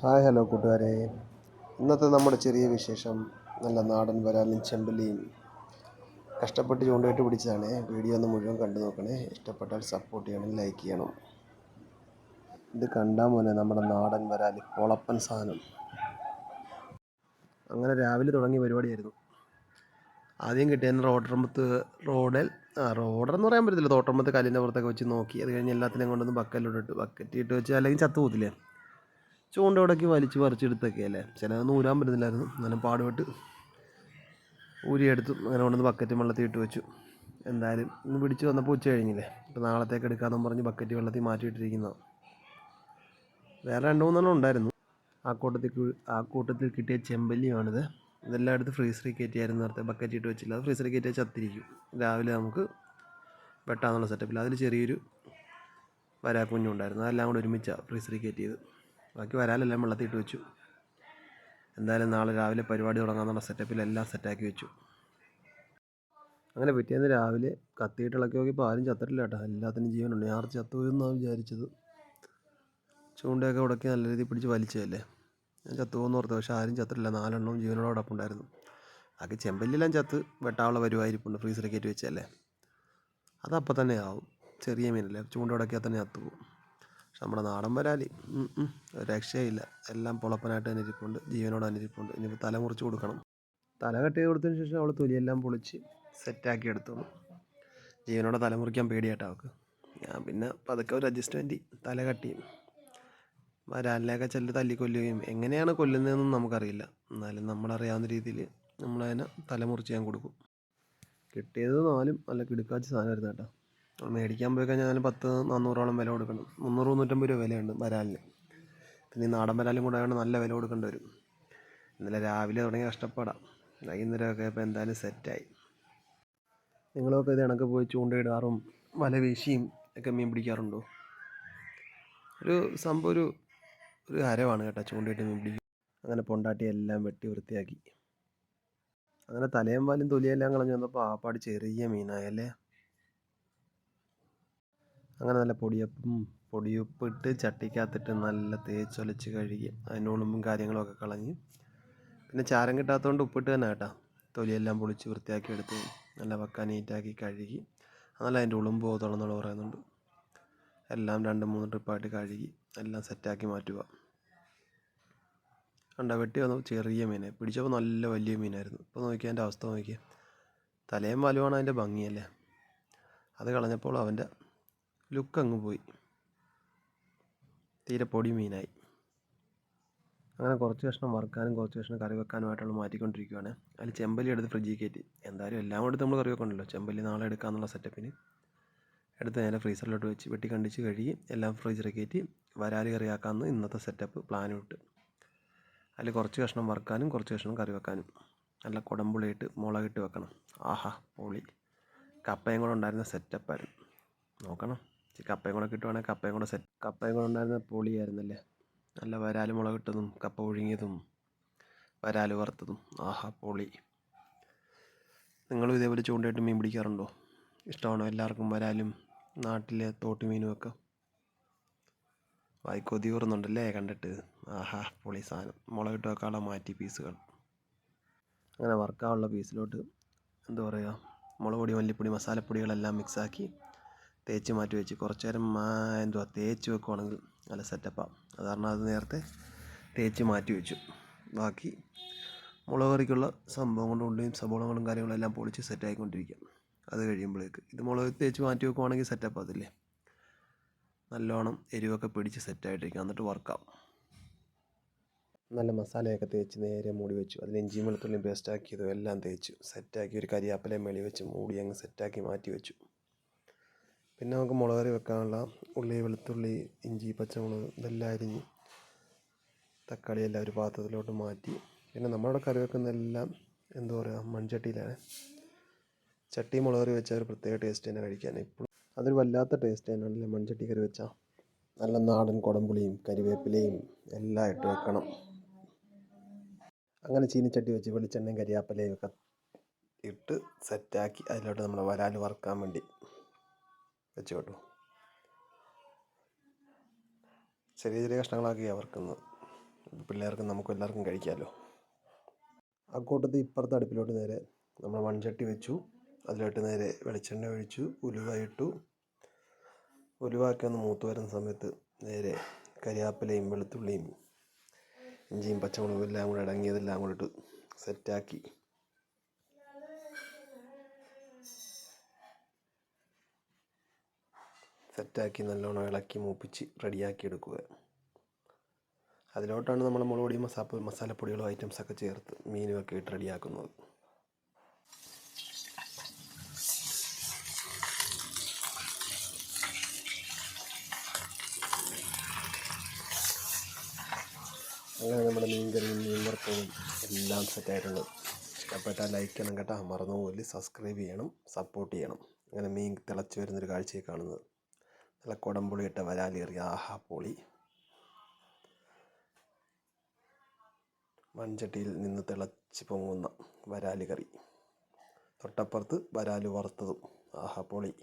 Hi hello കൂട്ടുകാരെ. ഇന്നത്തെ നമ്മുടെ ചെറിയ വിശേഷം. നല്ല നാടൻ വരാലും ചെമ്പലിയും കഷ്ടപ്പെട്ട് ചൂണ്ടയിട്ട് പിടിച്ചതാണ്. വീഡിയോ ഒന്ന് മുഴുവൻ കണ്ടു നോക്കണേ. ഇഷ്ടപ്പെട്ടാൽ സപ്പോർട്ട് ചെയ്യണം ലൈക്ക് ചെയ്യണം. ഇത് കണ്ടാൽ മോനെ നമ്മുടെ നാടൻ വരാൽ കൊളപ്പൻ സാധനം. അങ്ങനെ രാവിലെ തുടങ്ങിയ പരിപാടിയായിരുന്നു. ആദ്യം കിട്ടിയതിന് റോഡറമ്പത്ത് റോഡിൽ റോഡർ എന്ന് പറയാൻ പറ്റത്തില്ല. തോട്ടമ്പത്ത് കല്ലിന്റെ പുറത്തൊക്കെ വെച്ച് നോക്കി. അത് കഴിഞ്ഞ് എല്ലാത്തിനെയും കൊണ്ടൊന്ന് ബക്കറ്റിലോട്ട് ഇട്ട് ബക്കറ്റ് ഇട്ട് വെച്ച് അല്ലെങ്കിൽ ചത്തു പോകത്തില്ലേ? ചൂണ്ട ഉടക്കി വലിച്ച് പറിച്ചെടുത്തൊക്കെ അല്ലേ? ചിലതൊന്നും ഊരാൻ പറ്റുന്നില്ലായിരുന്നു എന്നാലും പാടുപെട്ട് ഊരിയെടുത്തു. അങ്ങനെ കൊണ്ടുവന്ന് ബക്കറ്റ് വെള്ളത്തിൽ ഇട്ട് വെച്ചു. എന്തായാലും ഇന്ന് പിടിച്ച് വന്നപ്പോൾ ഉച്ച കഴിഞ്ഞില്ലേ? ഇപ്പോൾ നാളത്തേക്ക് എടുക്കാമെന്നും പറഞ്ഞ് ബക്കറ്റ് വെള്ളത്തിൽ മാറ്റിയിട്ടിരിക്കുന്നത് വേറെ രണ്ട് മൂന്നെണ്ണം ഉണ്ടായിരുന്നു. ആ കൂട്ടത്തിൽ ആ കൂട്ടത്തിൽ കിട്ടിയ ചെമ്പല്ലിയാണിത്. ഇതെല്ലാം എടുത്ത് ഫ്രീസറിൽ കയറ്റിയായിരുന്നു നേരത്തെ ബക്കറ്റ് ഇട്ട് വെച്ചില്ല. അത് ഫ്രീസറിൽ കയറ്റിയാൽ ചത്തിരിക്കും. രാവിലെ നമുക്ക് വെട്ടാന്നുള്ള സെറ്റപ്പിൽ അതിൽ ചെറിയൊരു വരാക്കുഞ്ഞുണ്ടായിരുന്നു. അതെല്ലാം കൂടെ ഒരുമിച്ചാണ് ഫ്രീസറിൽ കയറ്റിയത്. ബാക്കി വരാലെല്ലാം വെള്ളത്തിയിട്ട് വെച്ചു. എന്തായാലും നാളെ രാവിലെ പരിപാടി തുടങ്ങാമെന്നുള്ള സെറ്റപ്പിലെല്ലാം സെറ്റാക്കി വെച്ചു. അങ്ങനെ പിറ്റേന്ന് രാവിലെ കത്തിയിട്ട് ഇളക്കി നോക്കിയപ്പോൾ ആരും ചത്തിട്ടില്ല കേട്ടോ. എല്ലാത്തിനും ജീവനുണ്ട്. ഞാൻ ചത്തുപോയെന്നാണ് വിചാരിച്ചത്. ചൂണ്ടയൊക്കെ ഉടക്കി നല്ല രീതിയിൽ പിടിച്ച് വലിച്ചതല്ലേ. ഞാൻ ചത്തുപോകുന്ന ഓർത്ത്. പക്ഷേ ആരും ചത്തിട്ടില്ല. നാലെണ്ണവും ജീവനോടെ ഉണ്ടായിരുന്നു ബാക്കി ചെമ്പല്ലിയെല്ലാം ചത്ത് വെട്ടാനുള്ള വരുവായിരിപ്പുണ്ട് ഫ്രീസറിൽ കയറ്റി വെച്ചല്ലേ അതപ്പം തന്നെ ആവും. ചെറിയ മീനല്ലേ. ചൂണ്ട ഉടക്കിയാൽ തന്നെ ചത്തുപോകും. നമ്മുടെ നാടൻ വരാലി. രക്ഷയില്ല. എല്ലാം പൊളപ്പനായിട്ട് തന്നെ ഇരിപ്പുണ്ട്. ജീവനോട് തന്നെ ഇരിപ്പുണ്ട്. ഇനിയിപ്പോൾ തല മുറിച്ച് കൊടുക്കണം. തല കട്ട് ചെയ്ത് കൊടുത്തതിന് ശേഷം അവൾ തൊലിയെല്ലാം പൊളിച്ച് സെറ്റാക്കി എടുത്തോളൂ. ജീവനോടെ തല മുറിക്കാൻ പേടിയാട്ടോ അവൾക്ക് ഞാൻ പിന്നെ പതുക്കെ ഒരു അഡ്ജസ്റ്റ്മെന്റ് തല കട്ട് ചെയ്യും. ചെല്ലു തല്ലി കൊല്ലുകയും എങ്ങനെയാണ് കൊല്ലുന്നതെന്നും നമുക്കറിയില്ല. എന്നാലും നമ്മളറിയാവുന്ന രീതിയിൽ നമ്മളതിനെ തല മുറിച്ച് ഞാൻ കൊടുക്കും. കിട്ടിയത് നാലും നല്ല കിടുക്കാച്ച സാധനമായിരുന്നു കേട്ടോ. മേടിക്കാൻ പോയി കഴിഞ്ഞാൽ അതിന് പത്ത് നാന്നൂറോളം വില കൊടുക്കണം. മുന്നൂറ് മുന്നൂറ്റമ്പത് രൂപ വിലയുണ്ട് വരാലിന്. പിന്നെ ഈ നാടൻ വരാലും കൂടെ ആയതുകൊണ്ട് നല്ല വില കൊടുക്കേണ്ടി വരും. ഇന്നലെ രാവിലെ തുടങ്ങി കഷ്ടപ്പാടാം. വൈകുന്നേരമൊക്കെ ഇപ്പോൾ എന്തായാലും സെറ്റായി നിങ്ങളൊക്കെ ഇത് കണക്ക് പോയി ചൂണ്ടയിടാറും വല വീശിയും ഒക്കെ മീൻ പിടിക്കാറുണ്ടോ? ഒരു സംഭവം ഒരു ഒരു ഹരവാണ് കേട്ടോ ചൂണ്ടയിട്ട് മീൻ പിടിക്കും അങ്ങനെ പൊണ്ടാട്ടി എല്ലാം വെട്ടി വൃത്തിയാക്കി. അങ്ങനെ തലയും പാലും തൊലിയെല്ലാം കളഞ്ഞു വന്നപ്പോൾ ആപ്പാട് ചെറിയ മീനായല്ലേ അങ്ങനെ നല്ല പൊടിയപ്പം പൊടിയുപ്പിട്ട് ചട്ടിക്കകത്തിട്ട് നല്ല തേച്ചൊലച്ച് കഴുകി അതിന്റെ കാര്യങ്ങളൊക്കെ കളഞ്ഞ്. പിന്നെ ചാരം കിട്ടാത്തതുകൊണ്ട് ഉപ്പിട്ട് തന്നെ കേട്ടോ. തൊലിയെല്ലാം പൊളിച്ച് വൃത്തിയാക്കി എടുത്ത് നല്ല വക്കാൻ നീറ്റാക്കി കഴുകി അതല്ല അതിന്റെ ഉളുമ്പ് പോകത്തുള്ളെന്നുള്ള പറയുന്നുണ്ട്. എല്ലാം രണ്ട് മൂന്ന് ട്രിപ്പായിട്ട് കഴുകി എല്ലാം സെറ്റാക്കി മാറ്റുക. കണ്ട വെട്ടി വന്നു ചെറിയ മീനെ പിടിച്ചപ്പോൾ നല്ല വലിയ മീനായിരുന്നു. ഇപ്പോൾ നോക്കിയാൽ എന്റെ അവസ്ഥ നോക്കിയാൽ തലയും വലുവാണ് അതിന്റെ ഭംഗിയല്ലേ? അത് കളഞ്ഞപ്പോൾ അവന്റെ ലുക്ക് അങ്ങ് പോയി. തീരെ പൊടി മീനായി. അങ്ങനെ കുറച്ച് കഷ്ണം വറുക്കാനും കുറച്ച് കഷ്ണം കറി വെക്കാനുമായിട്ടുള്ള മാറ്റിക്കൊണ്ടിരിക്കുകയാണ് അതിൽ ചെമ്പല്ലി എടുത്ത് ഫ്രിഡ്ജിൽ കയറ്റി. എന്തായാലും എല്ലാം എടുത്ത് നമ്മൾ കറി വെക്കണമല്ലോ ചെമ്പല്ലി നാളെ എടുക്കാമെന്നുള്ള സെറ്റപ്പിന് എടുത്ത് നേരെ ഫ്രീസറിലോട്ട് വെച്ച് വെട്ടി കണ്ടിച്ച് കഴുകി എല്ലാം ഫ്രീസറിൽ കയറ്റി വരാൽ കറിയാക്കാമെന്ന് ഇന്നത്തെ സെറ്റപ്പ് പ്ലാൻ ഇട്ട്. അതിൽ കുറച്ച് കഷ്ണം വറുക്കാനും കുറച്ച് കഷ്ണം കറി വെക്കാനും. നല്ല കുടമ്പുളിയിട്ട് മുളകിട്ട് വെക്കണം. ആഹാ പൊളി. കപ്പയും കൂടെ ഉണ്ടായിരുന്ന സെറ്റപ്പായിരുന്നു നോക്കണം. ഇച്ചിരി കപ്പയും കൂടെ കിട്ടുവാണെങ്കിൽ കപ്പയും കൂടെ സെറ്റ് കപ്പയും കൂടെ ഉണ്ടായിരുന്ന പൊളിയായിരുന്നല്ലേ? നല്ല വരാൽ മുളകിട്ടതും കപ്പ ഒഴുങ്ങിയതും വരാൽ വറുത്തതും. ആഹാ പൊളി. നിങ്ങളും ഇതേപോലെ ചൂണ്ടയിട്ട് മീൻ പിടിക്കാറുണ്ടോ? ഇഷ്ടമാണോ എല്ലാവർക്കും വരാലും നാട്ടിലെ തോട്ട് മീനും ഒക്കെ? വായി കൊതി കൂറുന്നുണ്ടല്ലേ കണ്ടിട്ട്? ആഹാ പൊളി സാധനം. മുളകിട്ട് വെക്കാനുള്ള മാറ്റി പീസുകൾ. അങ്ങനെ വറുക്കാനുള്ള പീസിലോട്ട് എന്താ പറയുക മുളക് പൊടി മല്ലിപ്പൊടി മസാലപ്പൊടികളെല്ലാം മിക്സാക്കി തേച്ച് മാറ്റി വെച്ച്. കുറച്ച് നേരം എന്തുവാ തേച്ച് വെക്കുവാണെങ്കിൽ നല്ല സെറ്റപ്പാണ് അത് കാരണം അത് നേരത്തെ തേച്ച് മാറ്റി വെച്ചു. ബാക്കി മുളക് കറിക്കുള്ള സംഭവം കൊണ്ട് ഉള്ളിയും സബോളകളും കാര്യങ്ങളും എല്ലാം പൊളിച്ച് സെറ്റായിക്കൊണ്ടിരിക്കും അത് കഴിയുമ്പോഴേക്ക്. ഇത് മുളക് തേച്ച് മാറ്റി വെക്കുവാണെങ്കിൽ സെറ്റപ്പ് അതില്ലേ നല്ലോണം എരിവൊക്കെ പിടിച്ച് സെറ്റായിട്ടിരിക്കും എന്നിട്ട് വർക്കാം നല്ല മസാലയൊക്കെ തേച്ച് നേരെ മൂടി വെച്ചു. അതിൽ ഇഞ്ചിയും വെളുത്തുള്ളിയും പേസ്റ്റാക്കിയതും എല്ലാം തേച്ചു. സെറ്റാക്കി ഒരു കരിയാപ്പലയും മെളി വെച്ച് മൂടി അങ്ങ് സെറ്റാക്കി മാറ്റി വെച്ചു. പിന്നെ നമുക്ക് മുളക് കറി വെക്കാനുള്ള ഉള്ളി വെളുത്തുള്ളി ഇഞ്ചി പച്ചമുളക് ഇതെല്ലാം അരിഞ്ഞ് തക്കാളി എല്ലാം ഒരു പാത്രത്തിലോട്ട് മാറ്റി. പിന്നെ നമ്മളിവിടെ കറി വെക്കുന്നതെല്ലാം എന്താ പറയുക മൺചട്ടിയിലാണ്. ചട്ടി മുളക് കറി വെച്ചാൽ ഒരു പ്രത്യേക ടേസ്റ്റ് തന്നെ കഴിക്കാൻ. ഇപ്പോഴും അതൊരു വല്ലാത്ത ടേസ്റ്റ് തന്നെയാണല്ലേ മൺചട്ടി കറി വെച്ചാൽ നല്ല നാടൻ കുടംപുളിയും കരിവേപ്പിലയും എല്ലാം ഇട്ട് വെക്കണം. അങ്ങനെ ചീനിച്ചട്ടി വെച്ച് വെളിച്ചെണ്ണയും കരിയാപ്പിലയും ഒക്കെ ഇട്ട് സെറ്റാക്കി അതിലോട്ട് നമ്മൾ വരാൽ വറുക്കാൻ വേണ്ടി വെച്ച് കേട്ടോ ചെറിയ ചെറിയ കഷ്ണങ്ങളാക്കി അവർക്കൊന്ന് പിള്ളേർക്കും നമുക്കും എല്ലാവർക്കും കഴിക്കാമല്ലോ ആ കൂട്ടത്തിൽ ഇപ്പുറത്തെ അടുപ്പിലോട്ട് നേരെ നമ്മൾ മൺചട്ടി വെച്ചു. അതിലോട്ട് നേരെ വെളിച്ചെണ്ണ ഒഴിച്ചു ഉലുവ ഇട്ടു. ഉലുവാക്കി ഒന്ന് മൂത്ത് വരുന്ന സമയത്ത് നേരെ കരിയാപ്പിലയും വെളുത്തുള്ളിയും ഇഞ്ചിയും പച്ചമുളകും എല്ലാം കൂടെ അടങ്ങിയതെല്ലാം കൂടെ ഇട്ട് സെറ്റാക്കി സെറ്റാക്കി നല്ലോണം ഇളക്കി മൂപ്പിച്ച് റെഡിയാക്കി എടുക്കുക. അതിലോട്ടാണ് നമ്മൾ മുളക് പൊടിയും മസാല മസാലപ്പൊടികളും ഐറ്റംസൊക്കെ ചേർത്ത് മീനുമൊക്കെ ഇട്ട് റെഡിയാക്കുന്നത്. അങ്ങനെ നമ്മുടെ മീൻ കറി മീൻ വറുത്തതും എല്ലാം സെറ്റായിട്ടുള്ളത് ഇഷ്ടപ്പെട്ടാൽ ലൈക്ക് ചെയ്യണം കേട്ടോ. മറന്നു പോകില്ല സബ്സ്ക്രൈബ് ചെയ്യണം. സപ്പോർട്ട് ചെയ്യണം. അങ്ങനെ മീൻ തിളച്ച് വരുന്നൊരു കാഴ്ചയെ കാണുന്നത്. നല്ല കുടംപുളി ഇട്ട വരാലേറി ആഹാ പൊളി. മൺചട്ടിയിൽ നിന്ന് തിളച്ച് പൊങ്ങുന്ന വരാൽ കറി. തൊട്ടപ്പുറത്ത് വരാൽ വറുത്തതും. ആഹാ പൊളി.